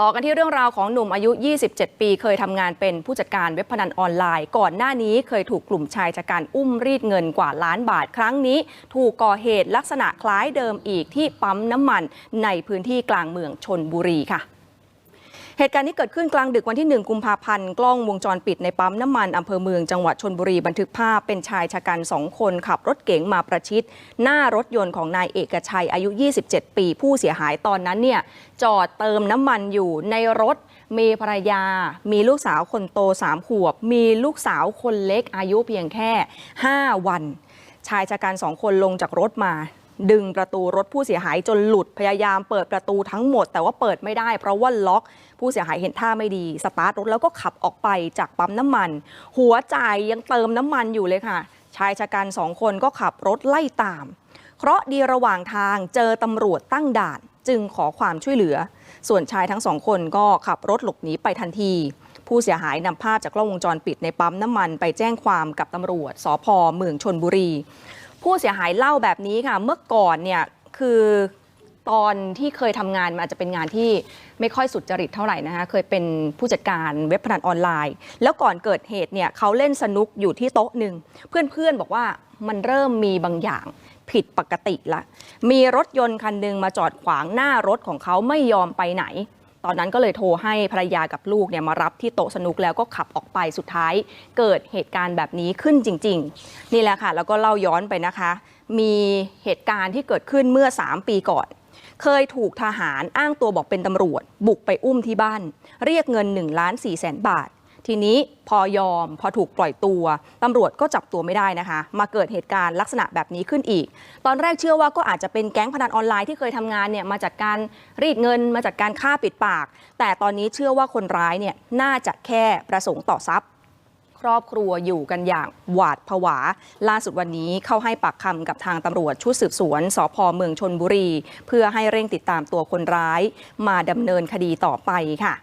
ต่อกันที่เรื่องราวของหนุ่มอายุ 27 ปี เคยทำงานเป็นผู้จัดการเว็บพนันออนไลน์ ก่อนหน้านี้เคยถูกกลุ่มชายชะกันอุ้มรีดเงินกว่าล้านบาท ครั้งนี้ ถูกก่อเหตุลักษณะคล้ายเดิมอีกที่ปั๊มน้ำมันในพื้นที่กลางเมืองชนบุรีค่ะ เหตุการณ์นี้เกิดขึ้นกลางดึกวันที่ 1 กุมภาพันธ์กล้องวงจรปิดในปั๊มน้ำมันอำเภอเมืองจังหวัดชนบุรีบันทึกภาพเป็นชายชะกันสองคนขับรถเก๋งมาประชิด หน้ารถยนต์ของนายเอกชัยอายุ 27 ปี ผู้เสียหายตอนนั้นเนี่ยจอดเติมน้ำมันอยู่ในรถมีภรรยา มีลูกสาวคนโต3ขวบ มีลูกสาวคนเล็กอายุเพียงแค่ 5 วัน ชายชะกันสองคนลงจากรถมา ดึงประตูรถผู้เสียหายจนหลุดพยายามเปิดประตูทั้งหมด แต่ว่าเปิดไม่ได้ เพราะว่าล็อกผู้เสียหายเห็นท่าไม่ดี สตาร์ทรถแล้วก็ขับออกไปจากปั๊มน้ำมัน หัวใจยยังเติมน้ำมันอยู่เลยค่ะ ชายชะกันสองคนก็ขับรถไล่ตาม เคราะดีระหว่างทางเจอตำรวจตั้งด่าน จึงขอความช่วยเหลือ ส่วนชายทั้งสองคนก็ขับรถหลบหนีไปทันทีผู้เสียหายนำภาพจากกล้องวงจรปิดในปั๊มน้ำมันไปแจ้งความกับตำรวจสพเมืองชนบุรี ผู้เสียหายเล่าแบบนี้ค่ะ เมื่อก่อนเนี่ยคือตอนที่เคยทำงานมันอาจจะเป็นงานที่ไม่ค่อยสุดจริตเท่าไหร่นะคะเคยเป็นผู้จัดการเว็บพนันออนไลน์ แล้วก่อนเกิดเหตุเนี่ยเขาเล่นสนุกอยู่ที่โต๊ะหนึ่งเพื่อนๆบอกว่ามันเริ่มมีบางอย่างผิดปกติละ มีรถยนต์คันหนึ่งมาจอดขวางหน้ารถของเขาไม่ยอมไปไหน ตอนนั้นก็เลยโทรให้ภรรยากับลูกเนี่ยมารับที่โต๊ะสนุกแล้วก็ขับออกไปสุดท้าย เกิดเหตุการณ์แบบนี้ขึ้นจริง ๆ นี่แหละค่ะ แล้วก็เล่าย้อนไปนะคะ มีเหตุการณ์ที่เกิดขึ้นเมื่อ 3 ปีก่อน เคยถูกทหารอ้างตัวบอกเป็นตำรวจ บุกไปอุ้มที่บ้าน เรียกเงิน1ล้าน4แสนบาท ทีนี้พอยอมพอถูกปล่อยตัวตำรวจก็จับตัวไม่ได้นะคะ มาเกิดเหตุการณ์ลักษณะแบบนี้ขึ้นอีก ตอนแรกเชื่อว่าก็อาจจะเป็นแก๊งพนันออนไลน์ที่เคยทำงานเนี่ยมาจากการรีดเงินมาจากการฆ่าปิดปาก แต่ตอนนี้เชื่อว่าคนร้ายเนี่ยน่าจะแค่ประสงค์ต่อทรัพย์ครอบครัวอยู่กันอย่างหวาดผวา ล่าสุดวันนี้เข้าให้ปากคำกับทางตำรวจชุดสืบสวนสพเมืองชนบุรี เพื่อให้เร่งติดตามตัวคนร้าย มาดำเนินคดีต่อไปค่ะ